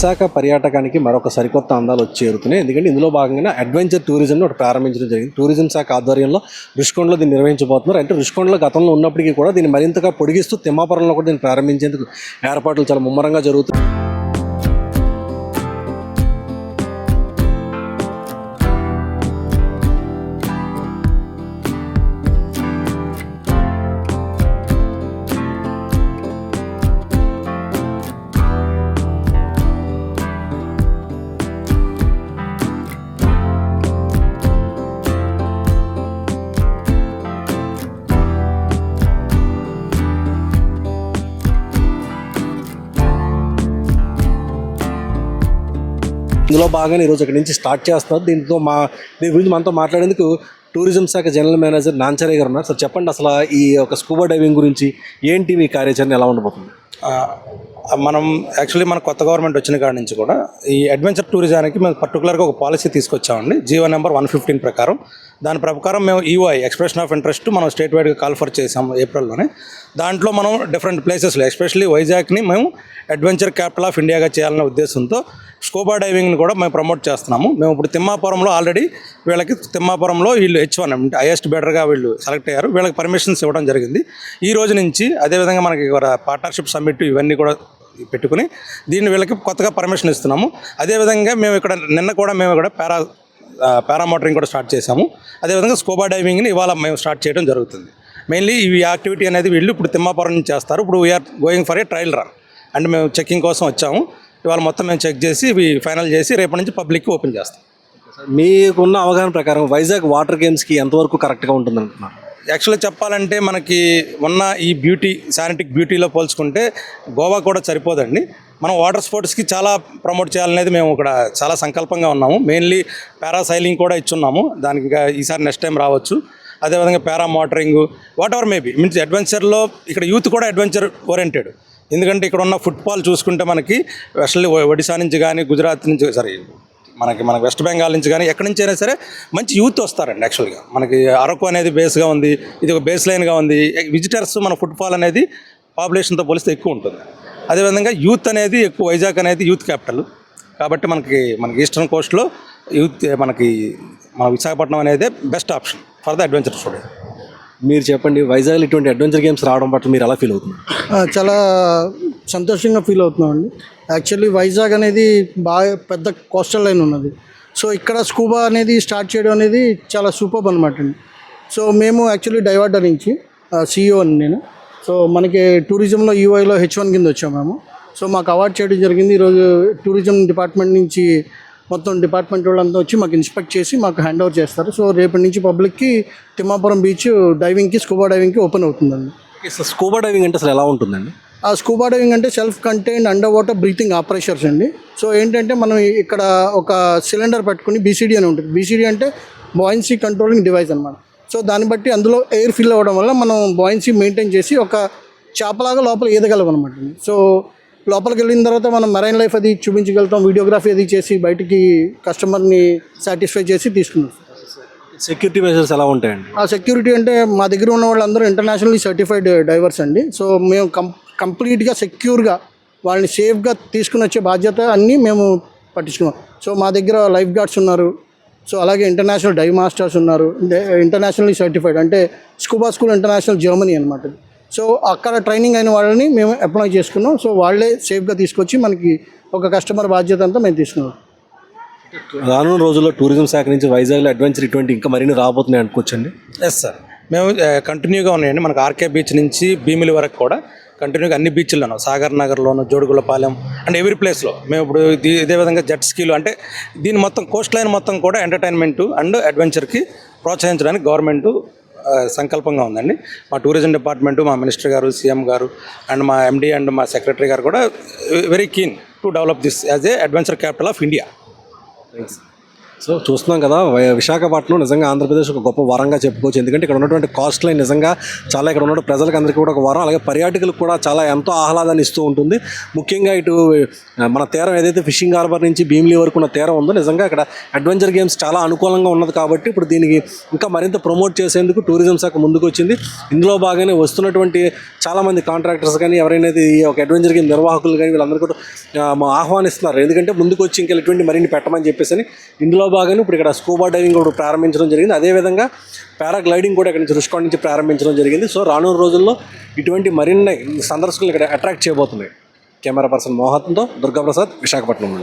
విశాఖ పర్యాటకానికి మరొక సరికొత్త అందాలు వచ్చి చేరుతున్నాయి. ఎందుకంటే ఇందులో భాగంగా అడ్వెంచర్ టూరిజంను ఒకటి ప్రారంభించడం జరిగింది. టూరిజం శాఖ ఆధ్వర్యంలో రుషికొండలో దీన్ని నిర్వహించబోతున్నారు. అంటే రుషికొండలో గతంలో ఉన్నప్పటికీ కూడా దీన్ని మరింతగా పొడిగిస్తూ తిమ్మాపురంలో కూడా దీన్ని ప్రారంభించేందుకు ఏర్పాట్లు చాలా ముమ్మరంగా జరుగుతున్నాయి. ఇందులో భాగంగా ఈరోజు ఇక్కడి నుంచి స్టార్ట్ చేస్తున్నారు. దీంతో మా దీని గురించి మనతో మాట్లాడేందుకు టూరిజం శాఖ జనరల్ మేనేజర్ నాంచరయ్య గారు ఉన్నారు. సార్ చెప్పండి అసలు ఈ యొక్క స్కూబా డైవింగ్ గురించి ఏంటి మీ కార్యాచరణ ఎలా ఉండబోతుంది? మనం యాక్చువల్లీ మన కొత్త గవర్నమెంట్ వచ్చిన కాడ నుంచి కూడా ఈ అడ్వెంచర్ టూరిజానికి మేము పర్టికులర్గా ఒక పాలసీ తీసుకొచ్చామండి. జీవో నెంబర్ వన్ ఫిఫ్టీన్ ప్రకారం. దాని ప్రకారం మేము ఈఓఐ ఎక్స్ప్రెషన్ ఆఫ్ ఇంట్రెస్ట్ మనం స్టేట్ వైడ్గా కాల్ఫర్ చేసాము ఏప్రిల్లోనే దాంట్లో మనం డిఫరెంట్ ప్లేసెస్లో ఎస్పెషల్లీ వైజాగ్ని మేము అడ్వెంచర్ క్యాపిటల్ ఆఫ్ ఇండియాగా చేయాలనే ఉద్దేశంతో స్కూబా డైవింగ్ని కూడా మేము ప్రమోట్ చేస్తున్నాము. మేము ఇప్పుడు తిమ్మాపురంలో ఆల్రెడీ వీళ్ళకి తిమ్మాపురంలో వీళ్ళు హెచ్ వన్ అంటే హైయెస్ట్ బెటర్గా వీళ్ళు సెలెక్ట్ అయ్యారు. వీళ్ళకి పర్మిషన్స్ ఇవ్వడం జరిగింది. ఈ రోజు నుంచి అదేవిధంగా మనకి పార్ట్నర్షిప్ సమ్మిట్ ఇవన్నీ కూడా పెట్టుకుని దీన్ని వీళ్ళకి కొత్తగా పర్మిషన్ ఇస్తున్నాము. అదేవిధంగా మేము ఇక్కడ నిన్న కూడా మేము ఇక్కడ పారా పారామోటరింగ్ కూడా స్టార్ట్ చేశాము. అదేవిధంగా స్కోబా డైవింగ్ని ఇవాళ మేము స్టార్ట్ చేయడం జరుగుతుంది. మెయిన్లీ ఈ యాక్టివిటీ అనేది వీళ్ళు ఇప్పుడు తిమ్మాపురం నుంచి చేస్తారు. ఇప్పుడు we're going for a trial run and మేము చెక్కింగ్ కోసం వచ్చాము. ఇవాళ మొత్తం మేము చెక్ చేసి ఇవి ఫైనల్ చేసి రేపటి నుంచి పబ్లిక్కి ఓపెన్ చేస్తాం. మీకున్న అవగాహన ప్రకారం వైజాగ్ వాటర్ గేమ్స్కి ఎంతవరకు కరెక్ట్గా ఉంటుంది అనుకుంటున్నారు యాక్చువల్గా చెప్పాలంటే మనకి ఉన్న ఈ బ్యూటీ శానిటిక్ బ్యూటీలో పోల్చుకుంటే గోవా కూడా సరిపోదండి. మనం వాటర్ స్పోర్ట్స్కి చాలా ప్రమోట్ చేయాలనేది మేము ఇక్కడ చాలా సంకల్పంగా ఉన్నాము. మెయిన్లీ పారాసైలింగ్ కూడా ఇచ్చున్నాము. దానికి ఈసారి నెక్స్ట్ టైం రావచ్చు. అదేవిధంగా para motoring whatever maybe means అడ్వెంచర్లో ఇక్కడ యూత్ కూడా అడ్వెంచర్ ఓరియంటెడ్. ఎందుకంటే ఇక్కడ ఉన్న ఫుట్బాల్ చూసుకుంటే మనకి అసలు ఒడిశా నుంచి కానీ గుజరాత్ నుంచి సారీ మనకి మన వెస్ట్ బెంగాల్ నుంచి కానీ ఎక్కడి నుంచి అయినా సరే మంచి యూత్ వస్తారండి యాక్చువల్గా మనకి అరకు అనేది బేస్గా ఉంది ఇది ఒక బేస్ లైన్గా ఉంది. విజిటర్స్ మన ఫుట్బాల్ అనేది పాపులేషన్తో పోలిస్తే ఎక్కువ ఉంటుంది. అదేవిధంగా యూత్ అనేది ఎక్కువ వైజాగ్ అనేది యూత్ క్యాపిటల్ కాబట్టి మనకి మనకి ఈస్టర్న్ కోస్ట్లో యూత్ మనకి మన విశాఖపట్నం అనేది best option for the adventure student మీరు చెప్పండి వైజాగ్లో ఇటువంటి అడ్వెంచర్ గేమ్స్ రావడం పట్ల మీరు ఎలా ఫీల్ అవుతున్నారు? చాలా సంతోషంగా ఫీల్ అవుతున్నాం అండి యాక్చువల్లీ వైజాగ్ అనేది బాగా పెద్ద కోస్టల్ లైన్ ఉన్నది. సో ఇక్కడ స్కూబా అనేది స్టార్ట్ చేయడం అనేది చాలా సూపర్ అనమాట అండి. సో మేము యాక్చువల్లీ డైవర్టర్ నుంచి సిఇఓ అని నేను. సో మనకి టూరిజంలో యూఐలో హెచ్ వన్ కింద వచ్చాము మేము. సో మాకు అవార్డ్ చేయడం జరిగింది. ఈరోజు టూరిజం డిపార్ట్మెంట్ నుంచి మొత్తం డిపార్ట్మెంట్ వాళ్ళంతా వచ్చి మాకు ఇన్స్పెక్ట్ చేసి మాకు హ్యాండ్ ఓవర్ చేస్తారు. సో రేపటి నుంచి పబ్లిక్కి తిమ్మాపురం బీచ్ డైవింగ్కి స్కూబా డైవింగ్కి ఓపెన్ అవుతుందండి. స్కూబా డైవింగ్ అంటే అసలు ఎలా ఉంటుందండి? ఆ స్కూబా డైవింగ్ అంటే self contained under water breathing operations అండి. సో ఏంటంటే మనం ఇక్కడ ఒక సిలిండర్ పెట్టుకుని బీసీడీ అని ఉంటుంది. బీసీడీ అంటే బాయిన్సీ కంట్రోలింగ్ డివైస్ అనమాట సో దాన్ని బట్టి అందులో ఎయిర్ ఫిల్ అవ్వడం వల్ల మనం బాయిన్సీ మెయింటైన్ చేసి ఒక చేపలాగా లోపల ఈదగలం అనమాట సో లోపలికి వెళ్ళిన తర్వాత మనం మెరైన్ లైఫ్ అది చూపించగలుగుతాం వీడియోగ్రఫీ అది చేసి బయటికి కస్టమర్ని సాటిస్ఫై చేసి తీసుకున్నాం సెక్యూరిటీ మెజర్స్ ఎలా ఉంటాయండి? ఆ సెక్యూరిటీ అంటే మా దగ్గర ఉన్న వాళ్ళందరూ ఇంటర్నేషనల్లీ సర్టిఫైడ్ డైవర్స్ అండి. సో మేము కం కంప్లీట్గా సెక్యూర్గా వాళ్ళని సేఫ్గా తీసుకుని వచ్చే బాధ్యత అన్నీ మేము పట్టించుకున్నాం. సో మా దగ్గర లైఫ్ గార్డ్స్ ఉన్నారు. సో అలాగే ఇంటర్నేషనల్ డైవ్ మాస్టర్స్ ఉన్నారు. ఇంటర్నేషనల్లీ సర్టిఫైడ్ అంటే స్కూబా స్కూల్ ఇంటర్నేషనల్ జర్మనీ అనమాట. సో అక్కడ ట్రైనింగ్ అయిన వాళ్ళని మేము అప్లై చేసుకున్నాం. సో వాళ్ళే సేఫ్గా తీసుకొచ్చి మనకి ఒక కస్టమర్ బాధ్యత అంతా మేము తీసుకున్నాం. రానున్న రోజుల్లో టూరిజం శాఖ నుంచి వైజాగ్లో అడ్వెంచర్ ఇటువంటి ఇంకా మరిన్ని రాబోతున్నాయి అనుకోవచ్చండి? ఎస్ సార్ మేము కంటిన్యూగా ఉన్నాయండి. మనకు ఆర్కే బీచ్ నుంచి భీమిలి వరకు కూడా కంటిన్యూగా అన్ని బీచ్ల్లోనూ సాగర్ నగర్లోను జోడుగులపాలెం అండ్ ఎవ్రీ ప్లేస్లో మేము ఇప్పుడు ఇదే విధంగా జెట్ స్కీలు అంటే దీని మొత్తం కోస్ట్ లైన్ మొత్తం కూడా ఎంటర్టైన్మెంట్ అండ్ అడ్వెంచర్కి ప్రోత్సహించడానికి గవర్నమెంట్ సంకల్పంగా ఉందండి. మా టూరిజం డిపార్ట్మెంటు మా మినిస్టర్ గారు సీఎం గారు అండ్ మా ఎండి అండ్ మా సెక్రటరీ గారు కూడా very keen to develop this as a adventure capital of India thanks so చూస్తున్నాం కదా విశాఖపట్నం నిజంగా ఆంధ్రప్రదేశ్ ఒక గొప్ప వరంగా చెప్పుకోవచ్చు. ఎందుకంటే ఇక్కడ ఉన్నటువంటి కాస్ట్ లైన్ నిజంగా చాలా ఇక్కడ ఉన్న ప్రజలకు అందరికీ కూడా ఒక వరం అలాగే పర్యాటకులకు కూడా చాలా ఎంతో ఆహ్లాదాన్ని ఇస్తూ ఉంటుంది. ముఖ్యంగా ఇటు మన తీరం ఏదైతే ఫిషింగ్ హార్బర్ నుంచి భీమిలీ వరకు ఉన్న తీరం ఉందో నిజంగా ఇక్కడ అడ్వెంచర్ గేమ్స్ చాలా అనుకూలంగా ఉన్నది కాబట్టి ఇప్పుడు దీనికి ఇంకా మరింత ప్రమోట్ చేసేందుకు టూరిజం శాఖ ముందుకు వచ్చింది ఇందులో బాగానే వస్తున్నటువంటి చాలామంది కాంట్రాక్టర్స్ కానీ ఎవరైనా ఈ ఒక అడ్వెంచర్ గేమ్ నిర్వాహకులు కానీ వీళ్ళందరూ కూడా మా ఆహ్వానిస్తున్నారు. ఎందుకంటే ముందుకు వచ్చి ఇంకా ఇటువంటి మరిన్ని పెట్టమని చెప్పేసి అని ఇందులో భాగంగా ఇప్పుడు ఇక్కడ స్కూబా డైవింగ్ కూడా ప్రారంభించడం జరిగింది. అదేవిధంగా పారాగ్లైడింగ్ కూడా ఇక్కడ నుంచి రుషికొండ నుంచి ప్రారంభించడం జరిగింది. సో రానున్న రోజుల్లో ఇటువంటి మరిన్ని సందర్శకులు ఇక్కడ అట్రాక్ట్ చేయబోతున్నాయి. కెమెరా పర్సన్ మోహన్తో దుర్గాప్రసాద్ విశాఖపట్నం నుండి.